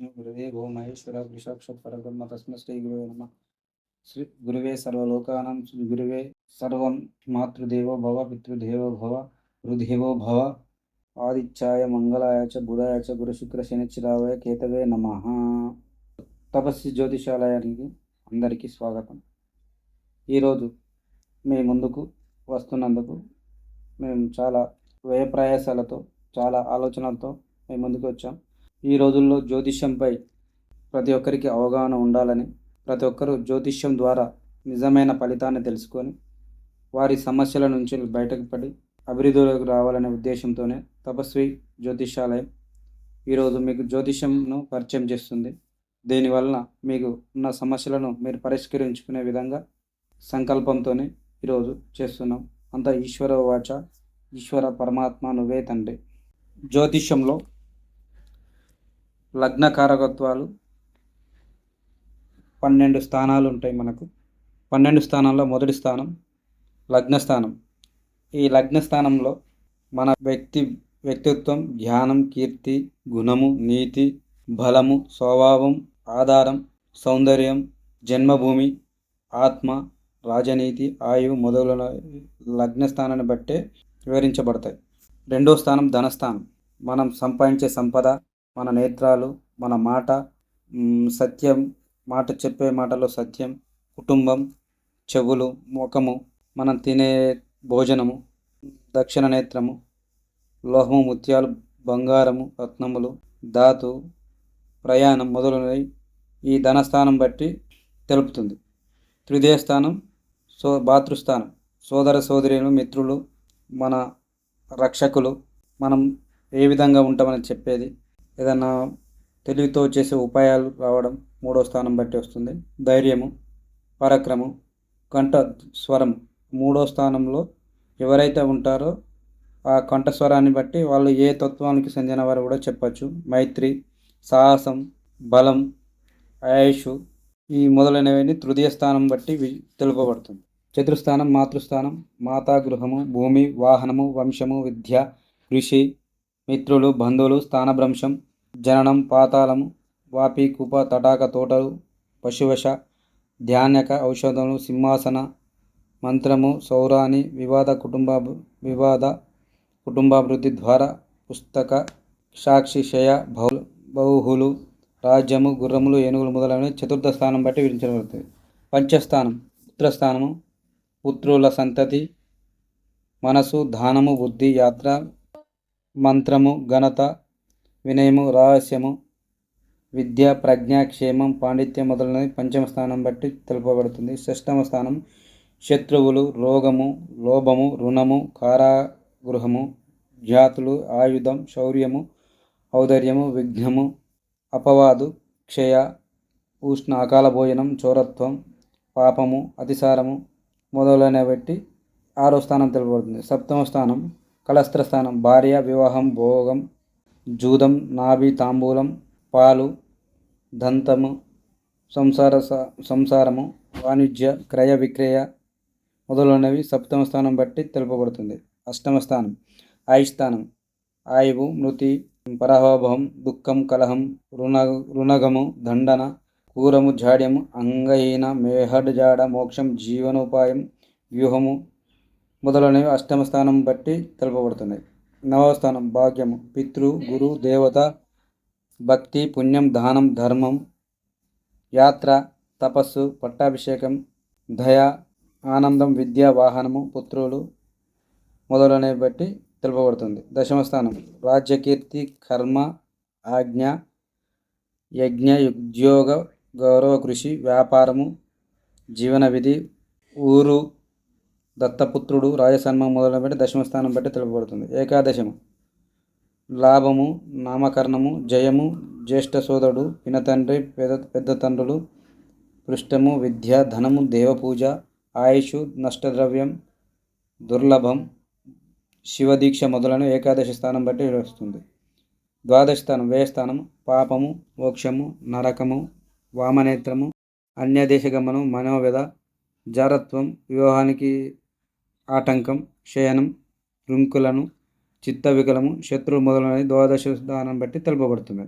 గురువే ఓ మహేశ్వర వృషాక్ష పరబ్రహ్మ తస్మ శ్రీ గురువే నమ శ్రీ గురువే సర్వలోకానం శ్రీ గురువే సర్వం మాతృదేవో భవ పితృదేవో భవ గురుదేవో భవ ఆదిత్యాయ మంగళాయ చ బుధాయ చ గురు శుక్ర శనిచిరావయ కేతవే నమ. తపస్వి జ్యోతిషాలయానికి అందరికీ స్వాగతం. ఈరోజు మీ ముందుకు వస్తున్నందుకు మేము చాలా వ్యయప్రయాసాలతో చాలా ఆలోచనలతో మేము ముందుకు వచ్చాం. ఈ రోజుల్లో జ్యోతిష్యంపై ప్రతి ఒక్కరికి అవగాహన ఉండాలని ప్రతి ఒక్కరూ జ్యోతిష్యం ద్వారా నిజమైన ఫలితాన్ని తెలుసుకొని వారి సమస్యల నుంచి బయటకు పడి అభివృద్ధిలోకి రావాలనే ఉద్దేశంతోనే తపస్వి జ్యోతిషాలయం ఈరోజు మీకు జ్యోతిష్యంను పరిచయం చేస్తుంది. దీనివలన మీకు ఉన్న సమస్యలను మీరు పరిష్కరించుకునే విధంగా సంకల్పంతోనే ఈరోజు చేస్తున్నాం. అంత ఈశ్వర వాచ ఈశ్వర పరమాత్మ నువ్వే తండ్రి. జ్యోతిష్యంలో లగ్న కారకత్వాలు పన్నెండు స్థానాలు ఉంటాయి మనకు. పన్నెండు స్థానాల్లో మొదటి స్థానం లగ్న స్థానం ఈ లగ్న స్థానంలో మన వ్యక్తి వ్యక్తిత్వం జ్ఞానం కీర్తి గుణము నీతి బలము స్వభావం ఆధారం సౌందర్యం జన్మభూమి ఆత్మ రాజనీతి ఆయువు మొదలైన లగ్న స్థానాన్ని బట్టే వివరించబడతాయి. రెండో స్థానం ధనస్థానం. మనం సంపాదించే సంపద మన నేత్రాలు మన మాట సత్యం మాట చెప్పే మాటలో సత్యం కుటుంబం చెవులు ముఖము మనం తినే భోజనము దక్షిణ నేత్రము లోహము ముత్యాలు బంగారము రత్నములు ధాతు ప్రయాణం మొదలైనవి ఈ ధనస్థానం బట్టి తెలుపుతుంది. త్రిదేయస్థానం స్థానం సో భాతృస్థానం సోదర సోదరులు మిత్రులు మన రక్షకులు మనం ఏ విధంగా ఉంటామని చెప్పేది ఏదన్నా తెలివితో చేసే ఉపాయాలు రావడం మూడో స్థానం బట్టి వస్తుంది. ధైర్యము పరాక్రమం కంఠ స్వరం మూడో స్థానంలో ఎవరైతే ఉంటారో ఆ కంఠస్వరాన్ని బట్టి వాళ్ళు ఏ తత్వానికి చెందిన వారు కూడా చెప్పచ్చు. మైత్రి సాహసం బలం ఆయుష్ ఈ మొదలైనవన్నీ తృతీయ స్థానం బట్టి తెలుపబడుతుంది. చతుర్థానం మాతృస్థానం మాతా గృహము భూమి వాహనము వంశము విద్య కృషి మిత్రులు బంధువులు స్థానభ్రంశం జననం పాతాళము వాపి కుప తటాక తోటలు పశువశ ధ్యానక ఔషధములు సింహాసన మంత్రము సౌరాణి వివాద కుటుంబ వివాద కుటుంబాభివృద్ధి ద్వారా పుస్తక సాక్షి శయ బహు బహుహులు రాజ్యము గుర్రములు ఏనుగులు మొదలైనవి చతుర్థ స్థానం బట్టి విధించబడుతుంది పంచస్థానం పుత్రస్థానము పుత్రుల సంతతి మనసు దానము బుద్ధి యాత్ర మంత్రము ఘనత వినయము రహస్యము విద్య ప్రజ్ఞ క్షేమం పాండిత్యం మొదలైనవి పంచమ స్థానం బట్టి తెలుపబడుతుంది. షష్టమ స్థానం శత్రువులు రోగము లోభము రుణము కారాగృహము జాతులు ఆయుధం శౌర్యము ఔదర్యము విఘ్నము అపవాదు క్షయ ఉష్ణ అకాల భోజనం చోరత్వం పాపము అతిసారము మొదలైన బట్టి ఆరో స్థానం తెలుపబడుతుంది. సప్తమ స్థానం కళస్త్ర స్థానం భార్య వివాహం భోగం జూదం నాభి తాంబూలం పాలు దంతము సంసార స- సంసారము వాణిజ్య క్రయ విక్రయ మొదలైనవి సప్తమ స్థానం బట్టి తెలుపబడుతుంది. అష్టమ స్థానం ఆయుస్థానం ఆయువు మృతి పరాభవం దుఃఖం కలహం రుణ రుణగము దండన కూరము జాడ్యము అంగహీన మేహడ్ జాడ మోక్షం జీవనోపాయం వ్యూహము మొదలైనవి అష్టమ స్థానం బట్టి తెలుపబడుతున్నాయి. నవస్థానం భాగ్యము. పితృ గురు దేవత భక్తి పుణ్యం దానం ధర్మం యాత్ర తపస్సు పట్టాభిషేకం దయ ఆనందం విద్య వాహనము పుత్రులు మొదలైనవి బట్టి తెలుపబడుతుంది. దశమ స్థానం రాజ్యకీర్తి కర్మ ఆజ్ఞ యజ్ఞ ఉద్యోగ గౌరవ కృషి వ్యాపారము జీవన విధి ఊరు దత్తపుత్రుడు రాజసన్మం మొదలైన బట్టి దశమ స్థానం బట్టి తెలుపబడుతుంది. ఏకాదశము. లాభము నామకరణము జయము జ్యేష్ఠ సోదరుడు పినతండ్రి పెద్ద పెద్ద తండ్రులు పృష్టము విద్య ధనము దేవపూజ ఆయుష్ నష్టద్రవ్యం దుర్లభం శివదీక్ష మొదలను ఏకాదశి స్థానం బట్టి వస్తుంది. ద్వాదశ స్థానం వ్యయస్థానం పాపము మోక్షము నరకము వామనేత్రము అన్యదేశ గమనం మనోవ్యధ జారత్వం వివాహానికి ఆటంకం శయనం రుంకులను చిత్త వికలము శత్రువు మొదలైనవి ద్వాదశ స్థానం బట్టి తెలుపబడుతుంది